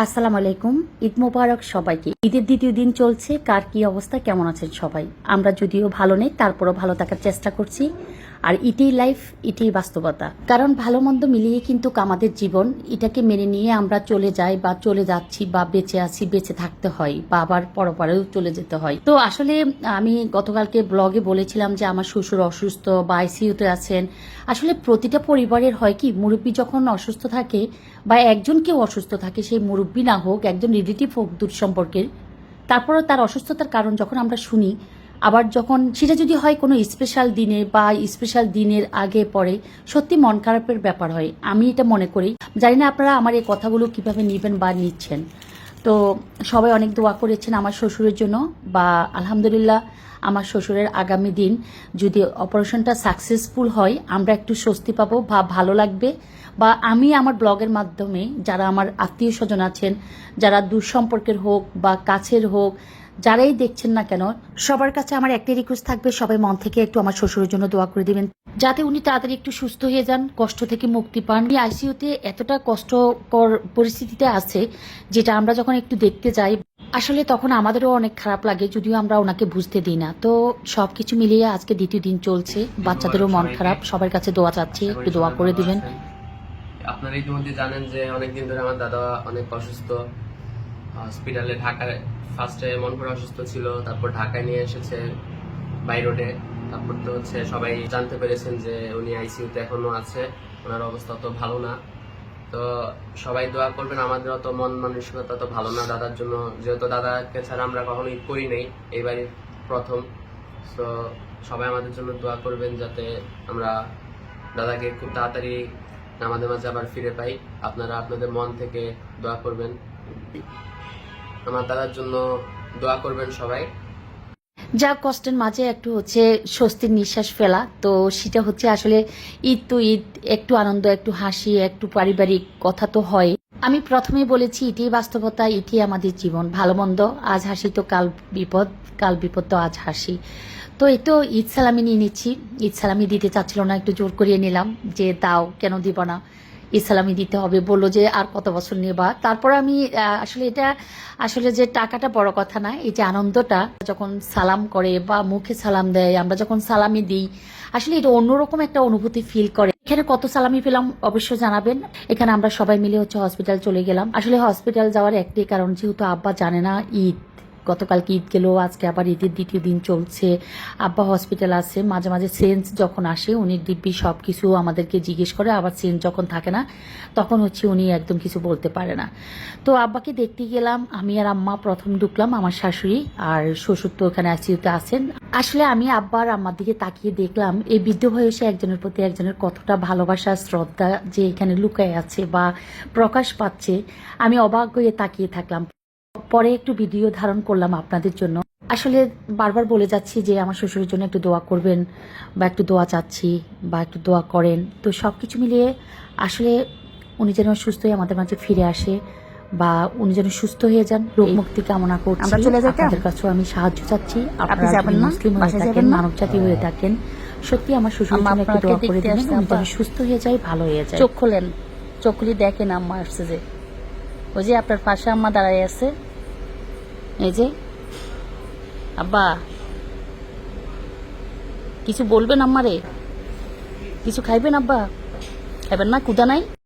আসসালামু আলাইকুম, ঈদ মোবারক সবাইকে। ঈদের দ্বিতীয় দিন চলছে, কার কি অবস্থা, কেমন আছেন সবাই? আমরা যদিও ভালো নেই, তারপরও ভালো থাকার চেষ্টা করছি। আর এটাই লাইফ এটাই বাস্তবতা। কারণ ভালো মন্দ মিলিয়ে কিন্তু আমাদের জীবন, এটাকে মেনে নিয়ে আমরা চলে যাই বা চলে যাচ্ছি বা বেঁচে আছি, বেঁচে থাকতে হয় বা আবার পরপরেও চলে যেতে হয়। তো আসলে আমি গতকালকে ব্লগে বলেছিলাম যে আমার শ্বশুর অসুস্থ বা আইসিইউতে আছেন। আসলে প্রতিটা পরিবারের হয় কি, মুরব্বী যখন অসুস্থ থাকে বা একজন কেউ অসুস্থ থাকে, সেই মুরব্বী না হোক, একজন রিলেটিভ হোক দূর সম্পর্কের, তারপরও তার অসুস্থতার কারণ যখন আমরা শুনি আবার যখন সেটা যদি হয় কোনো স্পেশাল দিনে বা স্পেশাল দিনের আগে পরে, সত্যি মন খারাপের ব্যাপার হয়। আমি এটা মনে করি। জানি না আপনারা আমার এই কথাগুলো কীভাবে নেবেন বা নিচ্ছেন। তো সবাই অনেক দোয়া করেছেন আমার শ্বশুরের জন্য বা আলহামদুলিল্লাহ আমার শ্বশুরের আগামী দিন যদি অপারেশনটা সাকসেসফুল হয়, আমরা একটু স্বস্তি পাবো বা ভালো লাগবে। বা আমি আমার ব্লগের মাধ্যমে যারা আমার আত্মীয় স্বজন আছেন, যারা দূর সম্পর্কের হোক বা কাছের হোক যারাই দেখছেন না কেন, সবার কাছে আমার একটাই রিকোয়েস্ট থাকবে, সবাই মন থেকে একটু আমার শ্বশুরের জন্য দোয়া করে দিবেন। যাতে উনি তাড়াতাড়ি একটু সুস্থ হয়ে যান, কষ্ট থেকে মুক্তি পান। উনি আইসিইউতে এতটা কষ্টকর পরিস্থিতিতে আছে, যেটা আমরা যখন একটু দেখতে যাই, আসলে তখন আমাদেরও অনেক খারাপ লাগে, যদিও আমরা ওনাকে বুঝতে দিই না। তো সবকিছু মিলিয়ে আজকে দ্বিতীয় দিন চলছে, বাচ্চাদেরও মন খারাপ, সবার কাছে দোয়া চাচ্ছি, একটু দোয়া করে দিবেন। আপনারা ইতিমধ্যে জানেন যে অনেকদিন ধরে আমার দাদা অনেক অসুস্থ। হসপিটালে ঢাকায় ফার্স্টে মন করে অসুস্থ ছিল, তারপর ঢাকায় নিয়ে এসেছে বাই রোডে তারপর তো হচ্ছে সবাই জানতে পেরেছেন যে উনি আইসিইউতে এখনও আছে, ওনার অবস্থা অত ভালো না। তো সবাই দোয়া করবেন, আমাদের অত মন মানসিকতা তো ভালো না দাদার জন্য। যেহেতু দাদাকে ছাড়া আমরা কখনো ঈদ করি নাই এইবারই প্রথম। তো সবাই আমাদের জন্য দোয়া করবেন যাতে আমরা দাদাকে খুব তাড়াতাড়ি আমাদের মাঝে আবার ফিরে পাই। আপনারা আপনাদের মন থেকে দোয়া করবেন। আমার দাদার জন্য দোয়া করবেন সবাই। যা কষ্টের মাঝে একটু হচ্ছে স্বস্তির নিঃশ্বাস ফেলা। তো সেটা হচ্ছে আসলে ঈদ তো ঈদ, একটু আনন্দ, একটু হাসি, একটু পারিবারিক কথা তো হয়। আমি প্রথমেই বলেছি এটি বাস্তবতা এটি আমাদের জীবন। ভালো মন্দ, আজ হাসি তো কাল বিপদ কাল বিপদ তো আজ হাসি। তো এই তো ঈদ সালামি নিয়ে নিচ্ছি। ঈদ সালামি দিতে চাচ্ছিল না, একটু জোর করিয়ে নিলাম যে দাও কেন দিব না। ইসলামী দিতে হবে, বলল যে আর কত বছর নেবা। তারপর আমি আসলে এটা, আসলে যে টাকাটা বড় কথা না, এই যে আনন্দটা, যখন সালাম করে বা মুখে সালাম দেয়, আমরা যখন সালামি দিই, আসলে এটা অন্যরকম একটা অনুভূতি ফিল করে। এখানে কত সালামি পেলাম অবশ্যই জানাবেন। এখানে আমরা সবাই মিলে হচ্ছে হসপিটাল চলে গেলাম। আসলে হসপিটাল যাওয়ার একটি কারণ, যেহেতু আব্বা জানে না ঈদ। গতকালকে ঈদ গেল, আজকে আবার ঈদের দ্বিতীয় দিন চলছে। আব্বা হসপিটাল আছে, মাঝে মাঝে সেন্স যখন আসে, উনি দিব্যি সব কিছু আমাদেরকে জিজ্ঞেস করে, আবার সেন্স যখন থাকে না, তখন হচ্ছে উনি একদম কিছু বলতে পারে না। তো আব্বাকে দেখতে গেলাম, আমি আর আম্মা প্রথম ঢুকলাম, আমার শাশুড়ি আর শ্বশুর তো ওখানে আইসিউতে আছেন। আসলে আমি আব্বা আর আম্মার দিকে তাকিয়ে দেখলাম, এই বৃদ্ধ বয়সে একজনের প্রতি একজনের কতটা ভালোবাসা, শ্রদ্ধা যে এখানে লুকায় আছে বা প্রকাশ পাচ্ছে, আমি অবাক হয়ে তাকিয়ে থাকলাম। পরে একটু ভিডিও ধারণ করলাম আপনাদের জন্য। আসলে বারবার বলে যাচ্ছি যে আমার শ্বশুরের জন্য একটু দোয়া করবেন বা একটু দোয়া চাচ্ছি বা একটু দোয়া করেন। তো সব কিছু মিলিয়ে আসলে উনি যেন সুস্থ হয়ে আমাদের মাঝে ফিরে আসে বা উনি যেন সুস্থ হয়ে যান রোগ মুক্তি কামনা করছি। আপনাদের কাছেও আমি সাহায্য চাচ্ছি। আপনারা? মুসলিম হয়ে থাকেন মানব জাতি হয়ে থাকেন সত্যি আমার শ্বশুরের জন্য একটু দোয়া করে দিবেন। উনি যেন সুস্থ হয়ে যায় ভালো হয়ে যায়। চোখ খোলেন। চোখ খুলি দেখেন আম্মা আসছে যে। ওই যে আপনার পাশে আম্মা দাঁড়াই আছে। এই যে আব্বা কিছু বলবেন আমারে কিছু খাইবেন আব্বা? খাইবেন না কুদা নাই?